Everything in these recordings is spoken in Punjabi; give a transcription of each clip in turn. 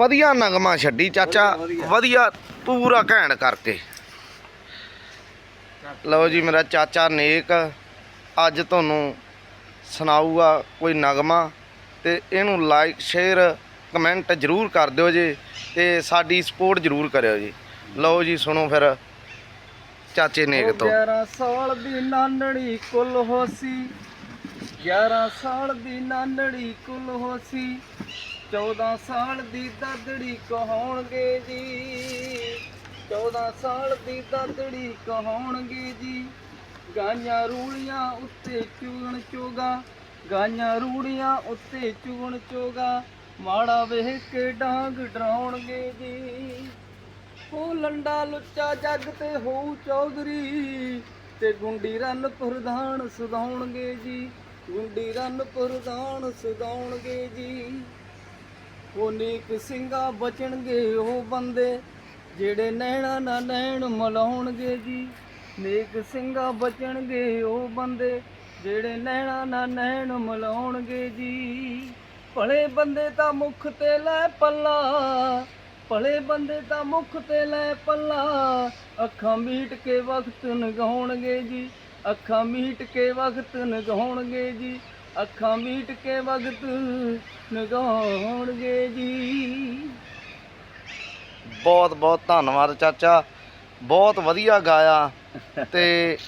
ਵਧੀਆ ਨਗਮਾ ਛੱਡੀ ਚਾਚਾ। ਵਧੀਆ, ਪੂਰਾ ਘੈਂਟ ਕਰਕੇ। ਲਓ ਜੀ ਮੇਰਾ ਚਾਚਾ ਨੇਕ। ਅੱਜ ਤੁਹਾਨੂੰ ਸੁਣਾਊਗਾ ਕੋਈ ਨਗਮਾ ਤੇ ਇਹਨੂੰ ਲਾਈਕ ਸ਼ੇਅਰ ਕਮੈਂਟ ਜਰੂਰ ਕਰ ਦਿਓ ਜੀ ਤੇ ਸਾਡੀ ਸਪੋਰਟ ਜਰੂਰ ਕਰਿਓ ਜੀ। ਲਓ ਜੀ ਸੁਣੋ ਫਿਰ ਚਾਚੇ ਨੇਕ ਤੋਂ। 11 ਸਾਲ ਦੀ ਨਾਨੜੀ ਕੁੱਲ ਹੋਸੀ। 11 ਸਾਲ ਦੀ ਨਾਨੜੀ ਕੁੱਲ ਹੋਸੀ। 14 ਸਾਲ ਦੀ ਦਾਦੜੀ ਕਹਾਉਣਗੇ ਜੀ। 14 ਸਾਲ ਦੀ ਦਾਦੜੀ ਕਹਾਉਣਗੇ ਜੀ। ਗਾਈਆਂ ਰੂੜੀਆਂ ਉੱਤੇ ਚੁਗਣ ਚੋਗਾ, ਗਾਈਆਂ ਰੂੜੀਆਂ ਉੱਤੇ ਚੁਗਣ ਚੋਗਾ, ਮਾੜਾ ਵੇਖ ਕੇ ਡਾਂਗ ਡਰਾਉਣਗੇ ਜੀ। ਉਹ ਲੰਡਾ ਲੁੱਚਾ ਜੱਗ ਤੇ ਹੋਊ ਚੌਧਰੀ, ਤੇ ਗੁੰਡੀ ਰਨ ਪ੍ਰਧਾਨ ਸੁਧਾਉਣਗੇ ਜੀ। ਗੁੰਡੀ ਰਨ ਪ੍ਰਧਾਨ ਸੁਧਾਉਣਗੇ ਜੀ। ਉਹ ਨੇਕ ਸਿੰਘਾਂ ਬਚਣਗੇ ਉਹ ਬੰਦੇ, ਜਿਹੜੇ ਨੈਣਾ ਨਾ ਨੈਣ ਮਲਾਉਣਗੇ ਜੀ। ਨੇਕ ਸਿੰਘਾਂ ਬਚਣਗੇ ਉਹ ਬੰਦੇ, ਜਿਹੜੇ ਨੈਣਾ ਨਾ ਨੈਣ ਮਲਾਉਣਗੇ ਜੀ। ਭਲੇ ਬੰਦੇ ਤਾਂ ਮੁਖ ਤੇ ਲੈ ਪੱਲਾ, ਭਲੇ ਬੰਦੇ ਤਾਂ ਮੁਖ ਤੇ ਲੈ ਪੱਲਾ। ਅੱਖਾਂ ਮੀਟ ਕੇ ਵਕਤ ਨਗਾਉਣਗੇ ਜੀ, ਅੱਖਾਂ ਮੀਟ ਕੇ ਵਕਤ ਨਗਾਉਣਗੇ ਜੀ। ਅੱਖਾਂ ਮੀਟ ਕੇ ਵਕਤ ਨਗਾਉਣਗੇ ਜੀ। ਬਹੁਤ ਬਹੁਤ ਧੰਨਵਾਦ ਚਾਚਾ। ਬਹੁਤ ਵਧੀਆ ਗਾਇਆ ਤੇ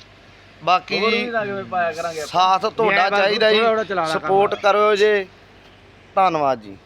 ਬਾਕੀ ਹੋਰ ਵੀ ਜੀ ਲੱਗ ਪਾਇਆ ਕਰਾਂਗੇ ਆਪਾਂ। ਸਾਥ ਤੁਹਾਡਾ ਚਾਹੀਦਾ ਜੀ। ਸਪੋਰਟ ਕਰਿਓ ਜੀ। ਧੰਨਵਾਦ ਜੀ।